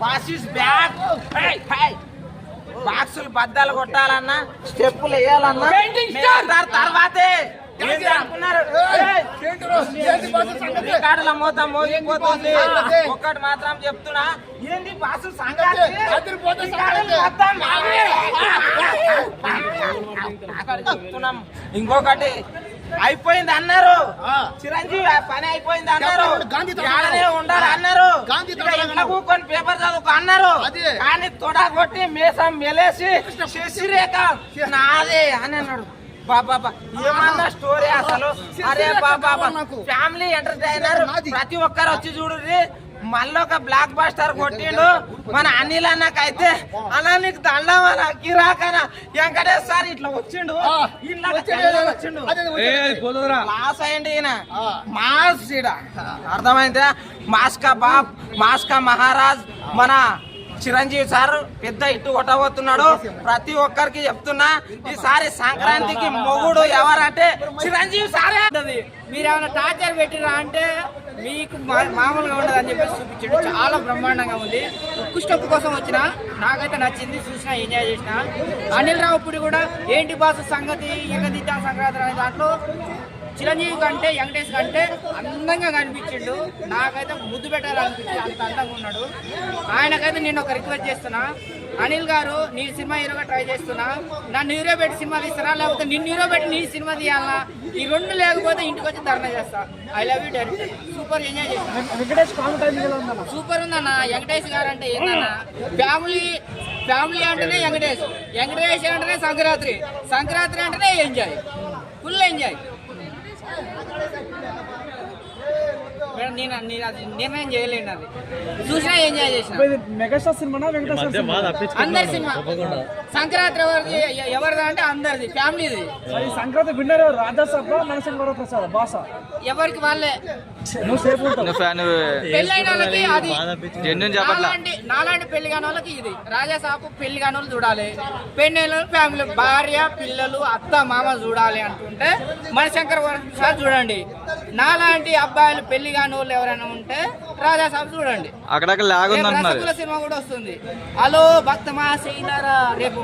Boss is back బాక్సులు బద్దలు కొట్టాలన్నా స్టెప్పులు వేయాలన్నా తర్వాతే. ఏంటి అనుకున్నారు ఏయ్! రికార్డుల మూత మోగిపోతుంది. ఒక్కటి మాత్రం చెప్తున్నా. ఏంది బాసు. చెప్తున్నాం. ఇంకొకటి అయిపోయింది అన్నారు. చిరంజీవి పని అయిపోయింది అన్నారు. ఉండాలి అన్నారు. కూకొని చదువుకో అన్నారు అదే. కానీ తొడ కొట్టి మేసం మెలేసి శశిరేఖ నాదే అని అన్నాడు. బాబా ఏమన్నా స్టోరీ అసలు? అరే బాబా నాకు. Family entertainer. ప్రతి ఒక్కరు వచ్చి చూడుర్రి. మళ్ళీ ఒక బ్లాక్ బాస్టర్ కొట్టిండు. మన అనిల్ అన్నకైతే అలా నీకు దండం అన్న కిరాకన వెంకటేష్ సార్ ఇట్లా వచ్చిండు. ఇట్లా వచ్చాడు. లాస్ అయ్యండి ఈయన. మాస్ ఈడ. అర్థమైందా? మాస్కా బాబ్ మాస్కా మహారాజ్ మన చిరంజీవి సార్ పెద్ద ఇట్టు కొట్టబోతున్నాడు. ప్రతి ఒక్కరికి చెప్తున్నా ఈసారి సంక్రాంతికి మొగుడు ఎవరంటే చిరంజీవి సారే. మీరు ఏమైనా టార్చర్ పెట్టినా అంటే మీకు మా- మామూలుగా ఉండదు అని చెప్పేసి చూపించాడు. చాలా బ్రహ్మాండంగా ఉంది. ఉక్కు స్టెప్ కోసం వచ్చిన నాకైతే నచ్చింది. చూసిన ఎంజాయ్ చేసిన. అనిల్ రావు ఇప్పుడు కూడా ఏంటి బాసు సంగతి ఎగదిద్దా సంక్రాంతి అనే దాంట్లో చిరంజీవి కంటే వెంకటేష్ కంటే అందంగా కనిపించిండు. నాకైతే ముద్దు పెట్టాలనిపించి అంత అందంగా ఉన్నాడు. ఆయనకైతే నేను ఒక రిక్వెస్ట్ చేస్తున్నా. అనిల్ గారు నీ సినిమా హీరోగా ట్రై చేస్తున్నా. నన్ను హీరో పెట్టి సినిమా తీస్తారా? లేకపోతే నిన్ను హీరో పెట్టి నీ సినిమా తీయాలా? ఈ రెండు లేకపోతే ఇంటికి వచ్చి ధర్నా చేస్తా. I love you director super enjoy చేస్తాను సూపర్ ఉందన్న. వెంకటేష్ గారు అంటే ఏందన్న? ఫ్యామిలీ ఫ్యామిలీ అంటేనే వెంకటేష్. వెంకటేష్ అంటేనే సంక్రాంతి. సంక్రాంతి అంటేనే ఎంజాయ్ ఫుల్ ఎంజాయ్ 先輩。నేను నేను అది నిర్ణయం చేయలేను అది. చూసినా ఎంజాయ్ చేసిన. మెగాస్టార్ సినిమా అందరి సినిమా. సంక్రాంతి ఎవరిది ఎవరిది అంటే అందరిది ఫ్యామిలీది. సంక్రాంతి విన్నర్ మనసింగ్ వర ప్రసాద్ బాస? ఎవరికి వాళ్ళే. పెళ్ళైన వాళ్ళకి అది నాలాంటి నాలాంటి పెళ్ళి కాని వాళ్ళకి ఇది. రాజాసాపు పెళ్ళి కాని వాళ్ళు చూడాలి. పెళ్ళైన ఫ్యామిలీ భార్య పిల్లలు అత్త మామ చూడాలి అంటుంటే మన శంకర్ వరప్రసాద్ సార్ చూడండి. నాలాంటి అబ్బాయిలు పెళ్ళి కాని వాళ్ళు ఎవరైనా ఉంటే రాజాసాబు చూడండి. అక్కడక్కడ లాగ్ ఉంది రేపు అంటున్నారు. రసగుల్ల సినిమా కూడా వస్తుంది. హలో భక్త మా రేపు